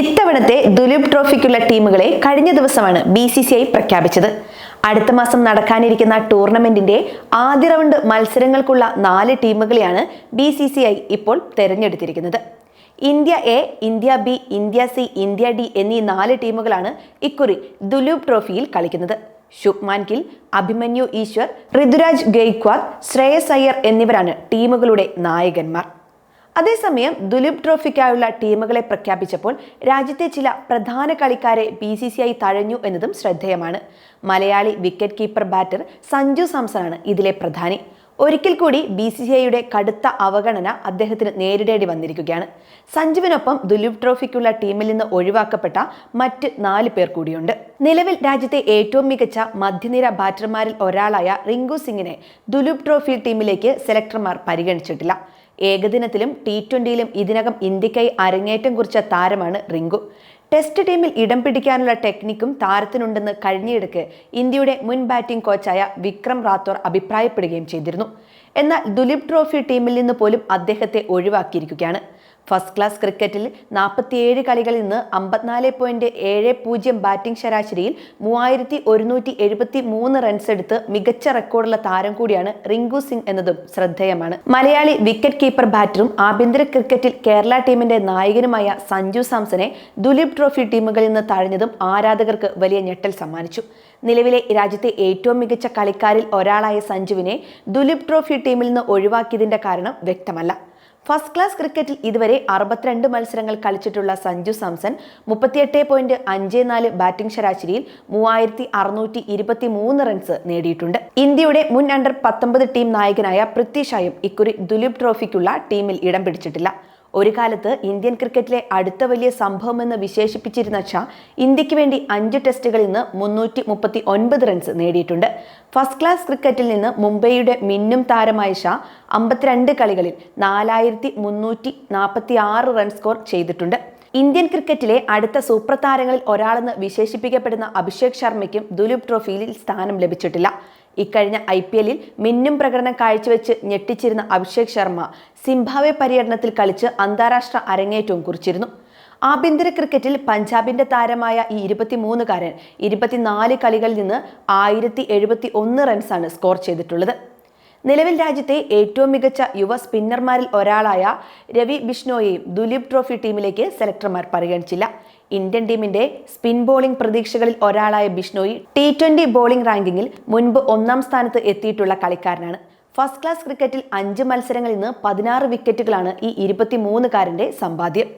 ഇത്തവണത്തെ ദുലീപ് ട്രോഫിക്കുള്ള ടീമുകളെ കഴിഞ്ഞ ദിവസമാണ് ബി സി സി ഐ പ്രഖ്യാപിച്ചത്. അടുത്ത മാസം നടക്കാനിരിക്കുന്ന ടൂർണമെന്റിന്റെ ആദ്യ റൗണ്ട് മത്സരങ്ങൾക്കുള്ള നാല് ടീമുകളെയാണ് ബി സി സി ഐ ഇപ്പോൾ തെരഞ്ഞെടുത്തിരിക്കുന്നത്. India A India B India C India D എന്നീ നാല് ടീമുകളാണ് ഇക്കുറി ദുലൂപ് ട്രോഫിയിൽ കളിക്കുന്നത്. ശുഭ്മാൻ ഗിൽ അഭിമന്യു ഈശ്വർ ഋതുരാജ് ഗെയ്ക്വാദ് ശ്രേയസ് അയ്യർ എന്നിവരാണ് ടീമുകളുടെ നായകന്മാർ. അതേസമയം ദുലീപ് ട്രോഫിക്കായുള്ള ടീമുകളെ പ്രഖ്യാപിച്ചപ്പോൾ രാജ്യത്തെ ചില പ്രധാന കളിക്കാരെ ബി സി സി ഐ തഴഞ്ഞു എന്നതും ശ്രദ്ധേയമാണ്. Malayali wicket keeper batter Sanju സാംസണാണ് ഇതിലെ പ്രധാനി. ഒരിക്കൽ കൂടി ബി സി സി ഐയുടെ കടുത്ത അവഗണന അദ്ദേഹത്തിന് നേരിടേണ്ടി വന്നിരിക്കുകയാണ്. സഞ്ജുവിനൊപ്പം ദുലീപ് ട്രോഫിക്കുള്ള ടീമിൽ നിന്ന് ഒഴിവാക്കപ്പെട്ട മറ്റ് നാല് പേർ കൂടിയുണ്ട്. നിലവിൽ രാജ്യത്തെ ഏറ്റവും മികച്ച മധ്യനിര ബാറ്റർമാരിൽ ഒരാളായ റിങ്കു സിംഗിനെ ദുലീപ് ട്രോഫി ടീമിലേക്ക് സെലക്ടർമാർ പരിഗണിച്ചിട്ടില്ല. ഏകദിനത്തിലും ടി ട്വന്റിയിലും ഇതിനകം ഇന്ത്യക്കായി അരങ്ങേറ്റം കുറിച്ച താരമാണ് റിങ്കു. ടെസ്റ്റ് ടീമിൽ ഇടം പിടിക്കാനുള്ള ടെക്നിക്കും താരത്തിനുണ്ടെന്ന് കഴിഞ്ഞയിടയ്ക്ക് ഇന്ത്യയുടെ മുൻ ബാറ്റിംഗ് കോച്ചായ വിക്രം റാത്തോർ അഭിപ്രായപ്പെടുകയും ചെയ്തിരുന്നു. എന്നാൽ ദുലീപ് ട്രോഫി ടീമിൽ നിന്ന് പോലും അദ്ദേഹത്തെ ഒഴിവാക്കിയിരിക്കുകയാണ്. ഫസ്റ്റ് ക്ലാസ് ക്രിക്കറ്റിൽ നാൽപ്പത്തിയേഴ് കളികളിൽ നിന്ന് അമ്പത്തിനാല് പോയിന്റ് ഏഴ് പൂജ്യം ബാറ്റിംഗ് ശരാശരിയിൽ മൂവായിരത്തി ഒരുന്നൂറ്റി എഴുപത്തി മൂന്ന് റൺസ് എടുത്ത് മികച്ച റെക്കോർഡുള്ള താരം കൂടിയാണ് റിങ്കു സിംഗ് എന്നതും ശ്രദ്ധേയമാണ്. മലയാളി വിക്കറ്റ് കീപ്പർ ബാറ്ററും ആഭ്യന്തര ക്രിക്കറ്റിൽ കേരള ടീമിന്റെ നായകനുമായ സഞ്ജു സാംസനെ ദുലീപ് ട്രോഫി ടീമുകളിൽ നിന്ന് തഴഞ്ഞതും ആരാധകർക്ക് വലിയ ഞെട്ടൽ സമ്മാനിച്ചു. നിലവിലെ രാജ്യത്തെ ഏറ്റവും മികച്ച കളിക്കാരിൽ ഒരാളായ സഞ്ജുവിനെ ദുലീപ് ട്രോഫി ടീമിൽ നിന്ന് ഒഴിവാക്കിയതിന്റെ കാരണം വ്യക്തമല്ല. ഫസ്റ്റ് ക്ലാസ് ക്രിക്കറ്റിൽ ഇതുവരെ അറുപത്തിരണ്ട് മത്സരങ്ങൾ കളിച്ചിട്ടുള്ള സഞ്ജു സാംസൺ മുപ്പത്തിയെട്ട് പോയിന്റ് അഞ്ച് നാല് ബാറ്റിംഗ് ശരാശരിയിൽ മൂവായിരത്തി അറുന്നൂറ്റി ഇരുപത്തി മൂന്ന് റൺസ് നേടിയിട്ടുണ്ട്. ഇന്ത്യയുടെ മുൻ അണ്ടർ പത്തൊമ്പത് ടീം നായകനായ പൃഥ്വി ഷായും ഇക്കുറി ദുലീപ് ട്രോഫിക്കുള്ള ടീമിൽ ഇടം പിടിച്ചിട്ടില്ല. ഒരു കാലത്ത് ഇന്ത്യൻ ക്രിക്കറ്റിലെ അടുത്ത വലിയ സംഭവമെന്ന് വിശേഷിപ്പിച്ചിരുന്ന ഷാ ഇന്ത്യയ്ക്ക് വേണ്ടി അഞ്ച് ടെസ്റ്റുകളിൽ നിന്ന് മുന്നൂറ്റി മുപ്പത്തി ഒൻപത് റൺസ് നേടിയിട്ടുണ്ട്. ഫസ്റ്റ് ക്ലാസ് ക്രിക്കറ്റിൽ നിന്ന് മുംബൈയുടെ മിന്നും താരമായ ഷാ അമ്പത്തിരണ്ട് കളികളിൽ നാലായിരത്തി മുന്നൂറ്റി നാൽപ്പത്തി ആറ് റൺ സ്കോർ ചെയ്തിട്ടുണ്ട്. ഇന്ത്യൻ ക്രിക്കറ്റിലെ അടുത്ത സൂപ്പർ താരങ്ങളിൽ ഒരാളെന്ന് വിശേഷിപ്പിക്കപ്പെടുന്ന അഭിഷേക് ശർമ്മയ്ക്കും ദുലീപ് ട്രോഫിയിൽ സ്ഥാനം ലഭിച്ചിട്ടില്ല. ഇക്കഴിഞ്ഞ ഐ പി എല്ലിൽ മിന്നും പ്രകടനം കാഴ്ചവെച്ച് ഞെട്ടിച്ചിരുന്ന അഭിഷേക് ശർമ്മ സിംബാവെ പര്യടനത്തിൽ കളിച്ച് അന്താരാഷ്ട്ര അരങ്ങേറ്റവും കുറിച്ചിരുന്നു. ആഭ്യന്തര ക്രിക്കറ്റിൽ പഞ്ചാബിന്റെ താരമായ ഈ ഇരുപത്തിമൂന്നുകാരൻ ഇരുപത്തിനാല് കളികളിൽ നിന്ന് ആയിരത്തി എഴുപത്തി ഒന്ന് റൺസാണ് സ്കോർ ചെയ്തിട്ടുള്ളത്. നിലവിൽ രാജ്യത്തെ ഏറ്റവും മികച്ച യുവ സ്പിന്നർമാരിൽ ഒരാളായ രവി ബിഷ്ണോയെയും ദുലീപ് ട്രോഫി ടീമിലേക്ക് സെലക്ടർമാർ പരിഗണിച്ചില്ല. ഇന്ത്യൻ ടീമിന്റെ സ്പിൻ ബോളിംഗ് പ്രതീക്ഷകളിൽ ഒരാളായ ബിഷ്ണോയി ടി ട്വന്റി ബോളിംഗ് റാങ്കിങ്ങിൽ മുൻപ് ഒന്നാം സ്ഥാനത്ത് എത്തിയിട്ടുള്ള കളിക്കാരനാണ്. ഫസ്റ്റ് ക്ലാസ് ക്രിക്കറ്റിൽ അഞ്ച് മത്സരങ്ങളിൽ നിന്ന് പതിനാറ് വിക്കറ്റുകളാണ് ഈ ഇരുപത്തിമൂന്നുകാരന്റെ സമ്പാദ്യം.